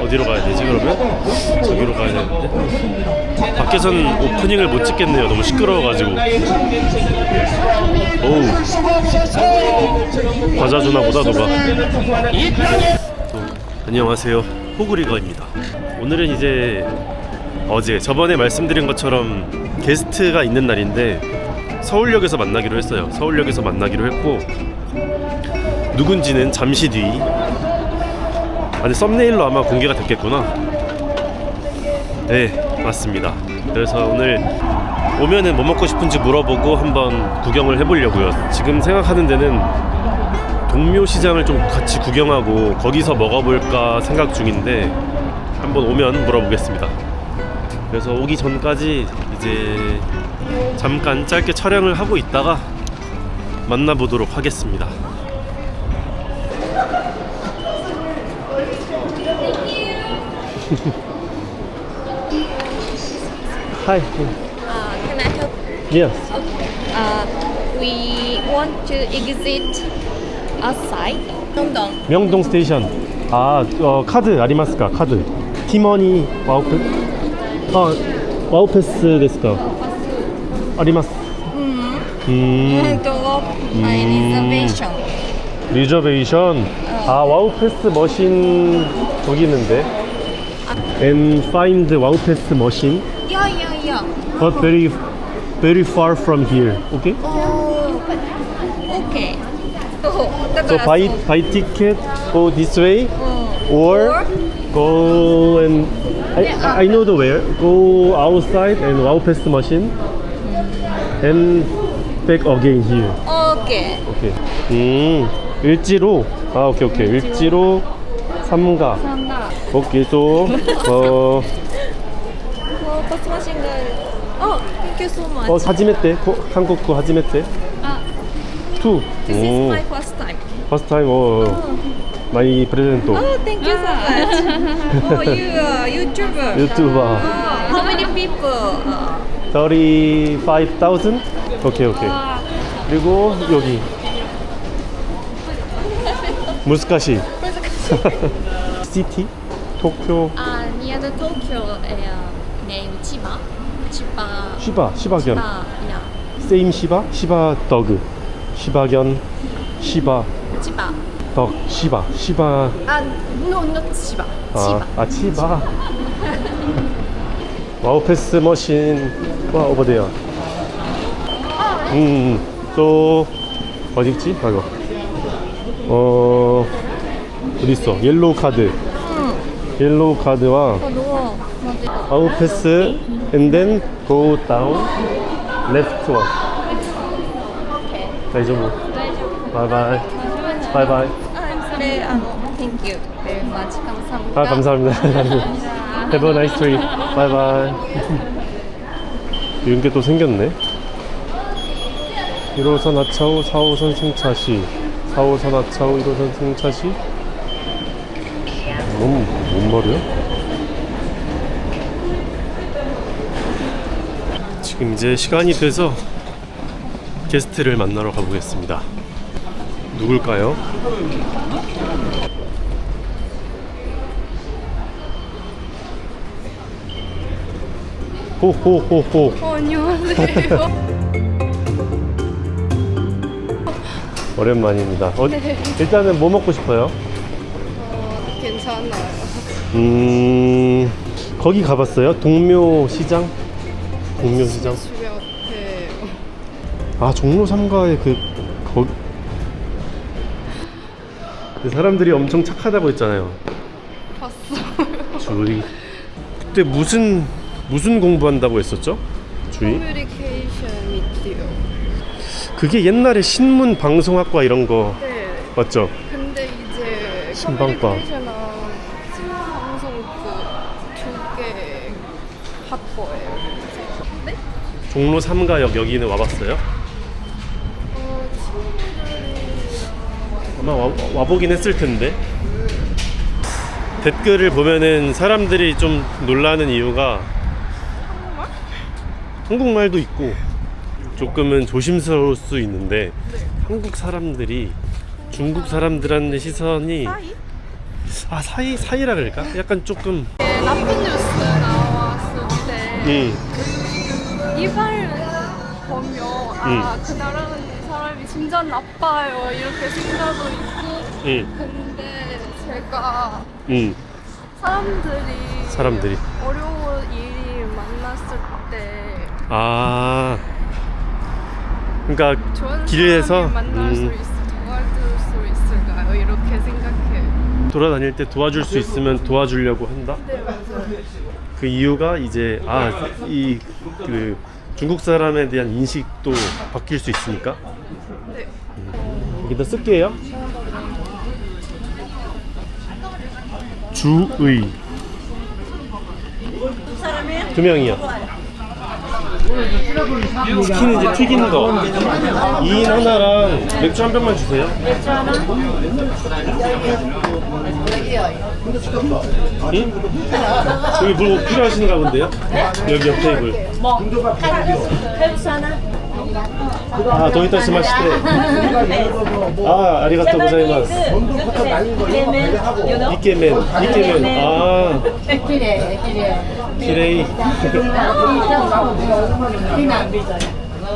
어디로 가야 되지 그러면? 저기로 가야 되는데? 밖에서는 오프닝을 못 찍겠네요. 너무 시끄러워가지고. 오우. 과자 주나 보다 누가. 또, 안녕하세요. 호구리거입니다. 오늘은 이제 어제 저번에 말씀드린 것처럼 게스트가 있는 날인데 서울역에서 만나기로 했어요. 서울역에서 만나기로 했고 누군지는 잠시 뒤 아니 썸네일로 아마 공개가 됐겠구나. 네 맞습니다. 그래서 오늘 오면은 뭐 먹고 싶은지 물어보고 한번 구경을 해보려고요. 지금 생각하는 데는 동묘 시장을 좀 같이 구경하고 거기서 먹어볼까 생각 중인데 한번 오면 물어보겠습니다. 그래서 오기 전까지 이제 잠깐 짧게 촬영을 하고 있다가 만나보도록 하겠습니다 Hi. Uh, can I help? Yes. Uh, we want to exit outside. London. 명동 스테이션. 아, 어, 카드 아리마스까? 카드. 티머니 와우패. 아, 와우패스 데스까? 아리마스. 음. Mm. reservation. 리저베이션. 아, 와우패스 머신 저기 있는데. And find 와우패스 머신. Yeah, yeah, yeah. But very very far from here. Okay? Oh, okay. So, So buy buy ticket go this way uh, or go and I, I know the where go outside and wow pass machine and back again here okay. 오케이 음 일지로 아 오케이 오케이 일지로 삼가. 오케이 또어 Oh, pass machine gun. Oh, thank you so much. 어, 하지메떼 고, 한국 거 하지메떼 Ah, 투 this is my first time. first time 어 마이 프레젠토 Oh, thank you so much. oh, you are YouTuber. 유튜버 Oh, how many people? Uh, 35,000 오케이 오케이 그리고 여기 무스카시 시티 도쿄 uh, near the Tokyo uh, name Chiba. Chiba. 시바 시바견 Chiba. Yeah. 세임 시바 시바 더그 시바견 시바 Chiba. 덕 시바 시바 Uh, no, not Chiba. 아, Chiba. 아 치바 와우 패스 머신 와 오버데요 음또 어디 있지? 아 이거 어 어디 있어 옐로우 카드 옐로우 카드와 어, 아웃 패스 and then go down left one. 다이저브 뭐. 바이바이. 바이바이. 그래 아 thank you very much. 감사합니다. 아 감사합니다. Have a nice trip. 바이바이. 이런 게 또 생겼네. 1호선 하차후 4호선 승차시. 4호선 하차후 1호선 승차시. 음. 뭔 말이야? 지금 이제 시간이 돼서 게스트를 만나러 가보겠습니다 누굴까요? 호호호호 어, 안녕하세요. 오랜만입니다. 어, 일단은 뭐 먹고 싶어요? 괜찮아요. 음, 거기 가봤어요? 동묘 시장? 동묘 시장? 집에 앞에 아, 종로 3가에 그, 거, 그 사람들이 엄청 착하다고 했잖아요. 봤어요. 주희. 그때 무슨, 무슨 공부한다고 했었죠? 주희? 커뮤니케이션 미디어. 그게 옛날에 신문 방송학과 이런 거 네. 맞죠? 근데 이제 신방과. 커뮤니케이션 학과예요. 네? 종로 3가역 여기는 와봤어요? 어, 친구들이 아마 와, 와보긴 했을 텐데 댓글을 보면은 사람들이 좀 놀라는 이유가 한국말도 있고 조금은 조심스러울 수 있는데 한국 사람들이 중국 사람들한테 시선이 사이? 아 사이 사이라 그럴까? 약간 조금 네, 나쁜 뉴스 음 이발 보면 아그 나라는 사람이 진짜 나빠요 이렇게 생각도 있고 음, 근데 제가 음. 사람들이 사람들이 어려운 일이 만났을 때 아 그러니까 좋은 길에서 사람을 만날 수 음, 있어 도와줄 수 있을까요? 이렇게 생각해요. 돌아다닐 때 도와줄 수 있으면 도와주려고 한다. 네 맞아요. 그 이유가 이제 아 이 그 중국 사람에 대한 인식도 바뀔 수 있으니까 네. 여기다 쓸게요. 주의 두 명이요. 치킨은 이제 튀긴 거. 2인 하나랑 맥주 한 병만 주세요. 맥주 하나? 응? 여기 뭐 필요하신가 본데요? 여기 옆 테이블. 아. 아. 아, 기레이.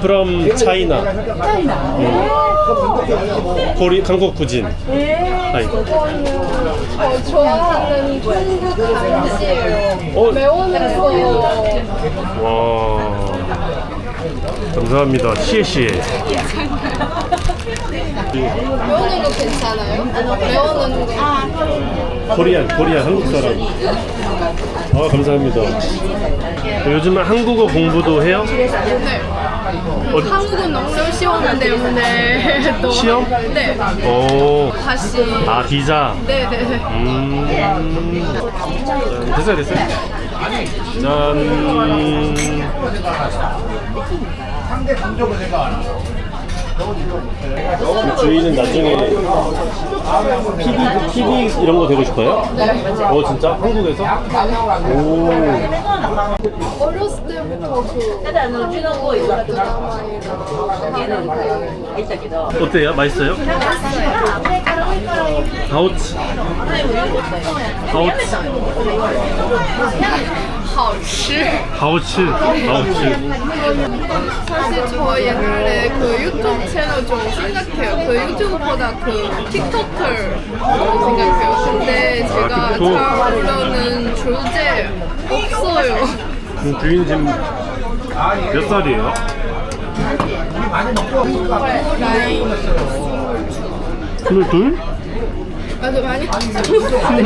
from China. 코리 한국 구진. 하이. 어, 좋아하는 중국 간식이에요. 어, 매운 거. 와. 감사합니다. 시에시에. 매우는 거 괜찮아요? 매우는 거. 코리안, 코리안 한국 사람. 아, 감사합니다. 요즘은 한국어 공부도 해요? 네. 어, 한국은 너무 시험 때문에 또. 시험? 네. 오. 다시. 아, 비자. 네네. 음. 짠, 됐어요, 됐어요. 짠. 그 주인은 나중에 PD, PD 이런 거 되고 싶어요? 어, 진짜? 한국에서? 오. 어렸을 때부터 그 드라마 이런 어때요? 맛있어요? 하우츠. 하우츠. 好吃。 하우츠. 하우츠. 사실 저 옛날에 그 유튜브 채널 좀 생각해요. 그 유튜브보다 그 틱톡을 생각해요. 근데 제가 아, 틱톡. 잘 모르는 주제 없어요. 그럼 주인 지금 몇 살이에요? 라인. 스물둘? 아주 많이 네, 아니.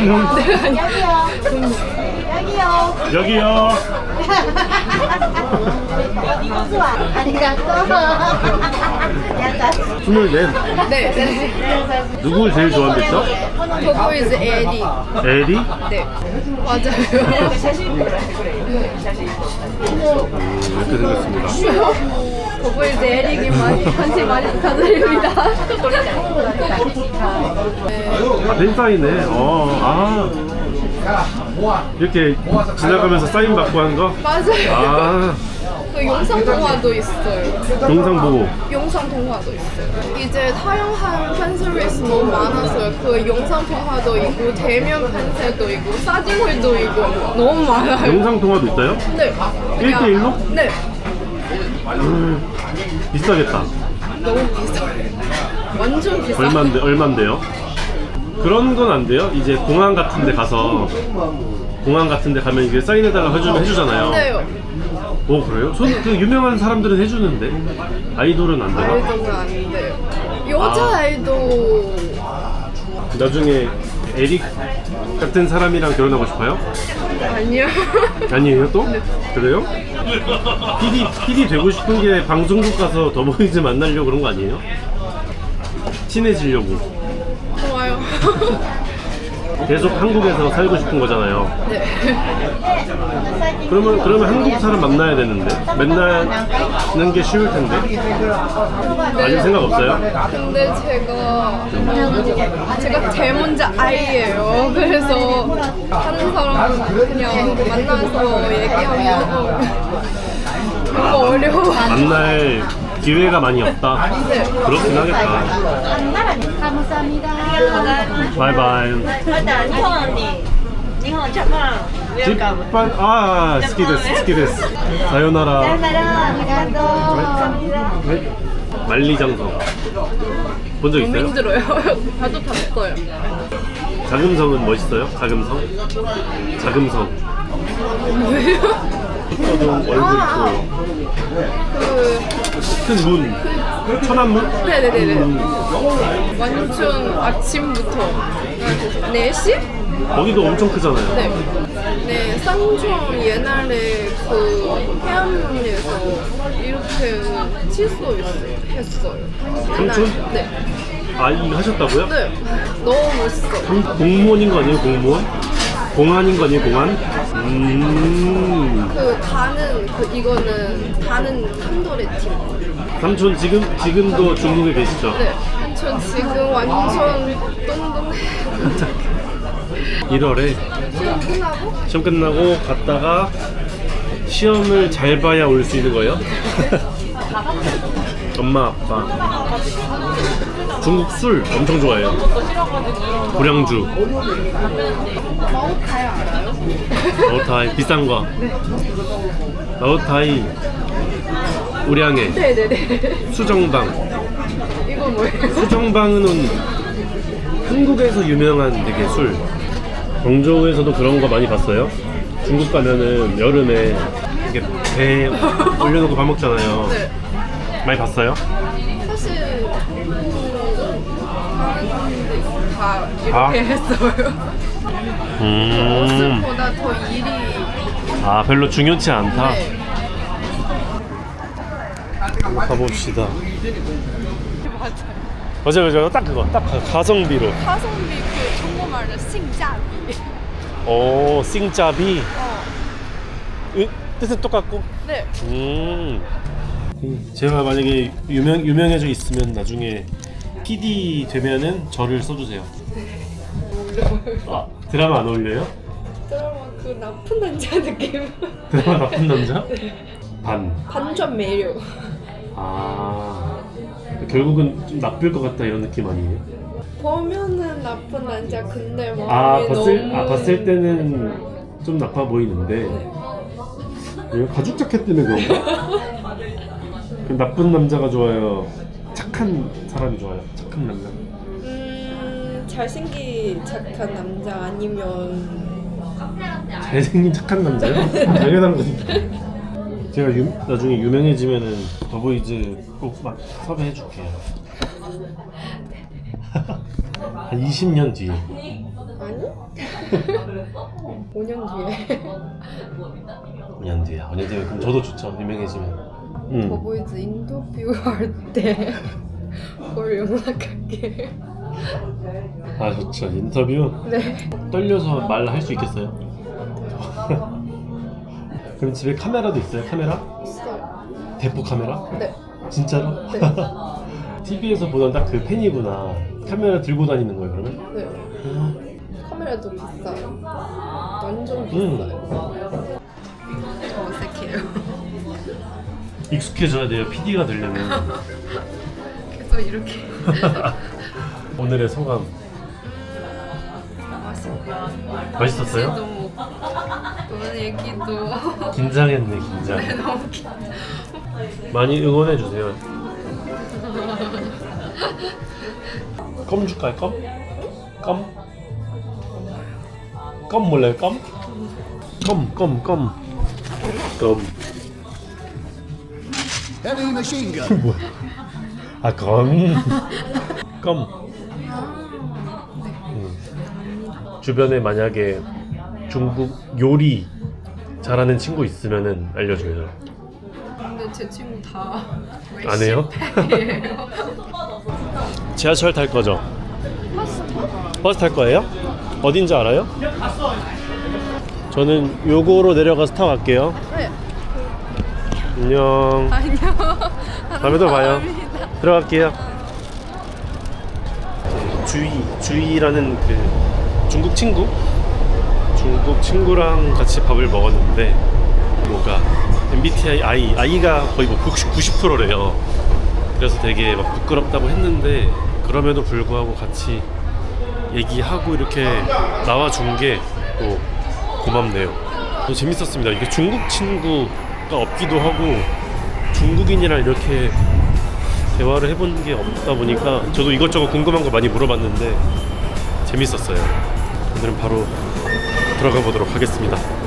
여기요. 스물넷. 네, 네. 누구 제일 좋아하겠죠? 그거 이제 에리. 에리? 네. 맞아요. 이렇게 생겼습니다. 이제 에릭이 많이 관심 많이 부탁드립니다. 아, 팬사인회. 어, 아. 이렇게 지나가면서 사인 받고 하는 거? 맞아요. 아, 그 영상 통화도 있어요. 영상 보고. 영상 통화도 있어요. 이제 다양한 팬 서비스 너무 많았어요. 그 영상 통화도 있고 대면 팬세도 있고 사진회도 있고 너무 많아요. 영상 통화도 있어요? 네. 1대1로? 네. 음, 비싸겠다. 너무 비싸요. 완전 비싸. 얼만데, 얼만데요? 그런 건 안 돼요? 이제 공항 같은 데 가서 공항 같은 데 가면 이게 사인해달라고 해주면 해주잖아요. 네요. 오, 그래요? 저는 그 유명한 사람들은 해주는데 아이돌은 안 돼요? 아이돌은 안 돼요. 여자 아. 아이돌 나중에 에릭 같은 사람이랑 결혼하고 싶어요? 아니요. 아니에요 또? 그래요? PD, PD 되고 싶은 게 방송국 가서 더보이즈 만나려고 그런 거 아니에요? 친해지려고 좋아요. 계속 한국에서 살고 싶은 거잖아요 네. 그러면 그러면 한국 사람 만나야 되는데 만나는 게 쉬울 텐데 아직 생각 없어요? 근데 제가 제가 제일 먼저 아이예요. 그래서 하는 사람 그냥 만나서 얘기하면 너무 어려워. 만날 기회가 많이 없다. 네. 그렇긴 하겠다. 바이바이. 日本茶パンウェルカム 집반 아, 스키 데스, 스키 데스. 사요나라. 네. 만리장성. 본 적 너무 있어요? 힘들어요. 봐도 봤어요. 자금성은 멋있어요? 자금성? 자금성. 뭐예요? 서동 얼굴 있고 그 큰 문. 천안문? 네네네네. 음, 완전 아침부터 4시? 거기도 엄청 크잖아요. 네. 네, 쌍종 옛날에 그 해안문에서 이렇게 칠수 있어요. 했어요. 삼촌? 네. 아, 이거 하셨다고요? 네. 너무 멋있어. 공- 공무원인 거 아니에요, 공무원? 공안인 거 아니에요, 공안? 음. 그 다는 그 이거는 다는 한돌의 팀. 삼촌 지금 지금도 중국에 계시죠? 네. 전 지금 완전 똥똥해. 1월에 시험 끝나고 시험 끝나고 갔다가 시험을 잘 봐야 올 수 있는 거예요? 엄마 아빠 중국 술 엄청 좋아해요 고량주? 라오타이 비싼 거 라오타이 우량에 네네네. 수정방 이거 뭐예요? 수정방은 한국에서 유명한 되게 술. 광저우에서도 그런 거 많이 봤어요. 중국 가면은 여름에 이렇게 배 올려놓고 밥 먹잖아요. 네. 많이 봤어요? 사실 음, 다 이렇게 아. 했어요. 음. 보다 더 일이 아 별로 중요치 않다. 네. 가봅시다. 맞아요. 맞아요, 딱 그거, 딱 가성비로. 가성비 그 정말 신자비. 오, 싱짜비. 어. 으, 뜻은 똑같고. 네. 음. 제가 만약에 유명 유명해져 있으면 나중에 PD 되면은 저를 써주세요. 아 드라마 안 어울려요? 드라마 그 나쁜 남자 느낌. 드라마 나쁜 남자? 반. 반전 매력. 아 결국은 좀 나쁠 것 같다 이런 느낌 아니에요? 보면은 나쁜 남자 근데 마음이 아 봤을 너무 아 봤을 때는 좀 나빠 보이는데 왜 가죽 자켓 때문에 그런가? 그 나쁜 남자가 좋아요. 착한 사람이 좋아요. 착한 남자. 음 잘생긴 착한 남자 아니면 잘생긴 착한 남자요? 당연한 건데. 제가 유, 나중에 유명해지면은 더보이즈 꼭 막 섭외해 줄게요. 한 20년 뒤에. 아니? 5년 뒤에 5년 뒤에. 5년 뒤에 그럼 저도 좋죠. 유명해지면. 음. 더보이즈 인터뷰 할 때 그걸 연락할게. 아 좋죠. 인터뷰. 네. 떨려서 말 할 수 있겠어요? 그럼 집에 카메라도 있어요? 카메라? 있어요. 대포 카메라? 네. 진짜로? 네. TV에서 보던 딱 그 팬이구나. 카메라 들고 다니는 거예요, 그러면? 네. 음. 카메라도 비싸요. 완전 음. 비싸요. 저 익숙해져야 돼요. PD가 되려면. 계속 이렇게 오늘의 소감 맛있고 맛있었어요? 너무 너무 얘기도 긴장했네, 긴장. 너무 기... 많이 응원해 주세요. 껌 줄까요? 껌? 껌? 껌 몰라요? 껌? 껌, 껌, 껌. 껌. Heavy machine gun. 뭐야? 아, 껌. 껌. 음. 주변에 만약에 중국 요리 잘하는 친구 있으면은 알려줘요. 근데 제 친구 다 안 해요? 지하철 탈 거죠? 버스 탈 거예요? 어딘지 알아요? 저는 요거로 내려가서 타고 갈게요. 네. 안녕. 안녕. 다음에 또 봐요. 들어갈게요. 주희, 주희라는 그 중국 친구? 중국 친구랑 같이 밥을 먹었는데 뭐가 MBTI I, I가 거의 뭐 90, 90%래요. 그래서 되게 막 부끄럽다고 했는데 그럼에도 불구하고 같이 얘기하고 이렇게 나와준 게 또 고맙네요. 또 재밌었습니다. 이게 중국 친구 가 없기도 하고 중국인이랑 이렇게 대화를 해본 게 없다 보니까 저도 이것저것 궁금한 거 많이 물어봤는데 재밌었어요. 오늘은 바로 들어가 보도록 하겠습니다.